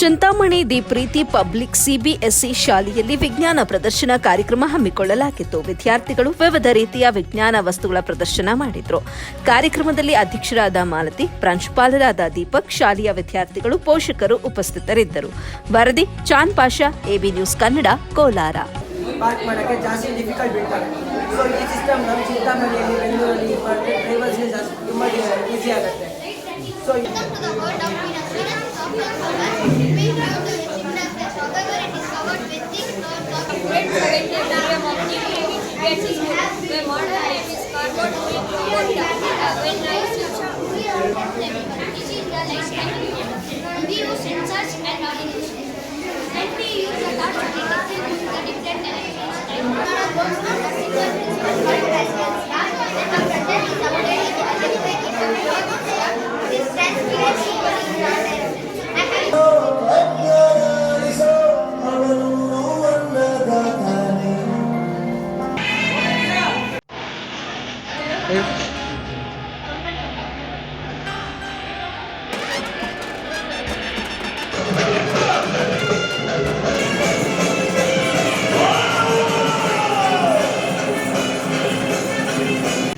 Chintamani the Preethi public CBSE ಶಾಲೆಯಲ್ಲಿ ವಿಜ್ಞಾನ ಪ್ರದರ್ಶನ ಕಾರ್ಯಕ್ರಮ ಹಮ್ಮಿಕೊಳ್ಳಲಾಗಿತ್ತು. ವಿದ್ಯಾರ್ಥಿಗಳು ವಿವಿಧ ರೀತಿಯ ವಿಜ್ಞಾನ ವಸ್ತುಗಳ ಪ್ರದರ್ಶನ ಮಾಡಿದ್ರು. ಕಾರ್ಯಕ್ರಮದಲ್ಲಿ ಅಧ್ಯಕ್ಷರಾದ ಮಾಲತಿ, ಪ್ರಾಂಶುಪಾಲರಾದ ದೀಪಕ್, ಶಾಲೆಯ ವಿದ್ಯಾರ್ಥಿಗಳು, ಪೋಷಕರು ಉಪಸ್ಥಿತರಿದ್ದರು. ವರದಿ ಚಾಂದ್ ಪಾಷಾ, ಎಬಿ ನ್ಯೂಸ್ ಕನ್ನಡ, ಕೋಲಾರ. ಜಾಸ್ತಿ Views, sensors, and audience.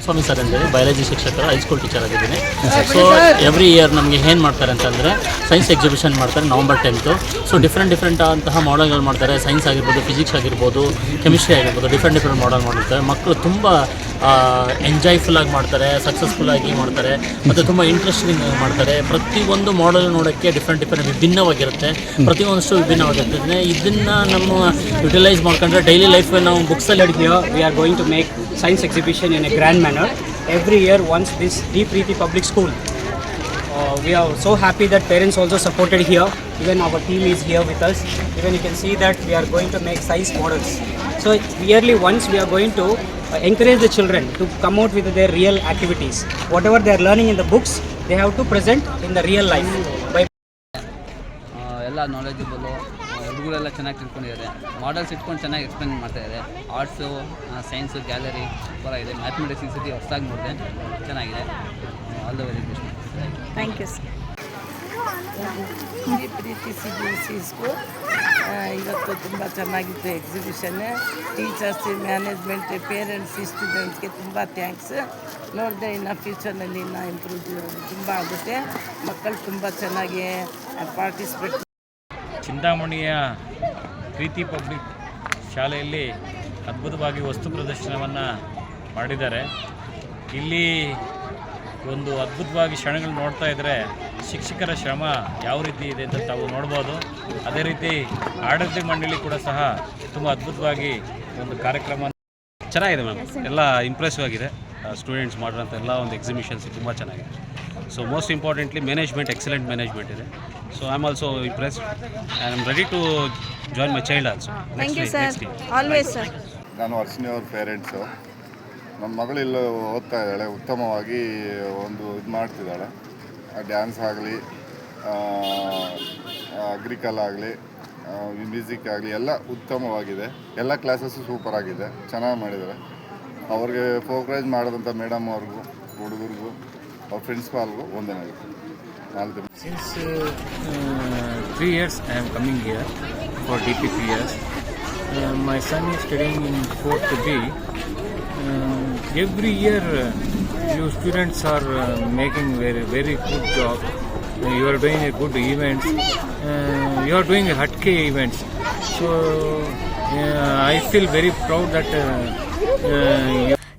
Swamy sir ಅಂದರೆ ಬಯಾಲಜಿ ಶಿಕ್ಷಕರು ಹೈಸ್ಕೂಲ್ ಟೀಚರ್ ಆಗಿದ್ದೀನಿ. ಸೊ ಎವ್ರಿ ಇಯರ್ ನಮಗೆ ಏನು ಮಾಡ್ತಾರೆ ಅಂತಂದರೆ ಸೈನ್ಸ್ ಎಕ್ಸಿಬಿಷನ್ ಮಾಡ್ತಾರೆ November tenth so different different ಅಂತಹ ಮಾಡಲ್ಗಳು ಮಾಡ್ತಾರೆ. ಸೈನ್ಸ್ ಆಗಿರ್ಬೋದು ಫಿಸಿಕ್ಸ್ ಆಗಿರ್ಬೋದು ಕೆಮಿಸ್ಟ್ರಿ ಆಗಿರ್ಬೋದು ಡಿಫ್ರೆಂಟ್ ಡಿಫ್ರೆಂಟ್ ಮಾಡಲ್ ಮಾಡಿರ್ತಾರೆ. ಮಕ್ಕಳು ತುಂಬ ಎಂಜಾಯ್ಫುಲ್ ಆಗಿ ಮಾಡ್ತಾರೆ ಸಕ್ಸಸ್ಫುಲ್ ಆಗಿ ಮಾಡ್ತಾರೆ ಮತ್ತು ತುಂಬ ಇಂಟ್ರೆಸ್ಟಿಂಗ್ ಆಗಿ ಮಾಡ್ತಾರೆ. ಪ್ರತಿಯೊಂದು ಮಾಡಲ್ ನೋಡೋಕ್ಕೆ ಡಿಫ್ರೆಂಟ್ ಡಿಫ್ರೆಂಟ್ ವಿಭಿನ್ನವಾಗಿರುತ್ತೆ. ಪ್ರತಿಯೊಂದಷ್ಟು ವಿಭಿನ್ನವಾಗಿರ್ತದೆ ಇದನ್ನು ನಮ್ಮ ಯುಟಿಲೈಸ್ ಮಾಡ್ಕೊಂಡ್ರೆ ಡೈಲಿ ಲೈಫ್ ನಾವು ಬುಕ್ಸಲ್ಲಿ ಹಿಡಿದೀವೋ we are going to make science exhibition in a grand manner every year once this Deep Preethi public school we are so happy that parents also supported here. Even our team is here with us. Even you can see that we are going to make science models. So yearly once we are going to encourage the children to come out with their real activities. Whatever they are learning in the books, they have to present in the real life. By ಎಲ್ಲ ನಾಲೆಜಬಲು ಹುಡುಗರೆಲ್ಲ ಚೆನ್ನಾಗಿ ತಿಳ್ಕೊಂಡಿದ್ದಾರೆ models ಇಟ್ಕೊಂಡು ಚೆನ್ನಾಗಿ explain ಮಾಡ್ತಾಯಿದ್ದಾರೆ arts science gallery super ಇದೆ mathematics ಈ ಸತಿ ಹೊಸದಾಗಿ ನೋಡಿದೆ ಚೆನ್ನಾಗಿದೆ all the very best thank you sir Preethi C B C school ಇವತ್ತು ತುಂಬ ಚೆನ್ನಾಗಿತ್ತು ಎಕ್ಸಿಬಿಷನ್ ಟೀಚರ್ಸ್ ಮ್ಯಾನೇಜ್ಮೆಂಟ್ ಪೇರೆಂಟ್ಸ್ ಸ್ಟೂಡೆಂಟ್ಸ್ಗೆ ತುಂಬ ಥ್ಯಾಂಕ್ಸ್ ನೋಡಿದೆ ಇನ್ನು ಫ್ಯೂಚರ್ನಲ್ಲಿ ಇನ್ನು ಇಂಪ್ರೂವ್ ತುಂಬ ಆಗುತ್ತೆ. ಮಕ್ಕಳು ತುಂಬ ಚೆನ್ನಾಗಿ ಪಾರ್ಟಿಸಿಪೇಟ್ ಚಿಂತಾಮಣಿಯ ಪ್ರೀತಿ ಪಬ್ಲಿಕ್ ಶಾಲೆಯಲ್ಲಿ ಅದ್ಭುತವಾಗಿ ವಸ್ತು ಪ್ರದರ್ಶನವನ್ನು ಮಾಡಿದ್ದಾರೆ. ಇಲ್ಲಿ ಒಂದು ಅದ್ಭುತವಾಗಿ ಕ್ಷಣಗಳು ನೋಡ್ತಾ ಇದ್ದರೆ ಶಿಕ್ಷಕರ ಶ್ರಮ ಯಾವ ರೀತಿ ಇದೆ ಅಂತ ತಾವು ನೋಡ್ಬೋದು. ಅದೇ ರೀತಿ ಆಡಳಿತ ಮಂಡಳಿ ಕೂಡ ಸಹ ತುಂಬ ಅದ್ಭುತವಾಗಿ ಒಂದು ಕಾರ್ಯಕ್ರಮ ಚೆನ್ನಾಗಿದೆ ಮ್ಯಾಮ್. ಎಲ್ಲ ಇಂಪ್ರೆಸಿವ್ ಆಗಿದೆ. ಸ್ಟೂಡೆಂಟ್ಸ್ ಮಾಡಿರೋಂಥ ಎಲ್ಲ ಒಂದು ಎಕ್ಸಿಬಿಷನ್ಸ್ ತುಂಬ ಚೆನ್ನಾಗಿದೆ. So most importantly management excellent management ಇದೆ. So I am also impress I am ready to join my child also thank you sir always sir ನಾನು ವರ್ಷಿನಿ ಅವ್ರ ಪೇರೆಂಟ್ಸು ನಮ್ಮ ಮಗಳಿಲ್ಲ ಓದ್ತಾ ಇದ್ದಾಳೆ, ಉತ್ತಮವಾಗಿ ಒಂದು ಇದು ಮಾಡ್ತಿದ್ದಾಳೆ. ಡ್ಯಾನ್ಸ್ ಆಗಲಿ ಅಗ್ರಿಕಲ್ ಆಗಲಿ ಮ್ಯೂಸಿಕ್ ಆಗಲಿ ಎಲ್ಲ ಉತ್ತಮವಾಗಿದೆ. ಎಲ್ಲ ಕ್ಲಾಸಸ್ಸು ಸೂಪರ್ ಆಗಿದೆ, ಚೆನ್ನಾಗಿ ಮಾಡಿದ್ದಾರೆ. ಅವ್ರಿಗೆ ಫೋಕ್ರೈಸ್ ಮಾಡಿದಂಥ ಮೇಡಮ್ ಅವ್ರಿಗೂ, ಹುಡುಗರಿಗೂ, ಅವ್ರ ಪ್ರಿನ್ಸಿಪಾಲ್ಗೂ ಒಂದೇ ನಾಲ್ಕು since three years I am coming here for D P P years my son is studying in fourth B. Uh, every year uh, you students are uh, making very very good job. Uh, you are doing a good events. You are doing a Hatke events. So I feel very proud that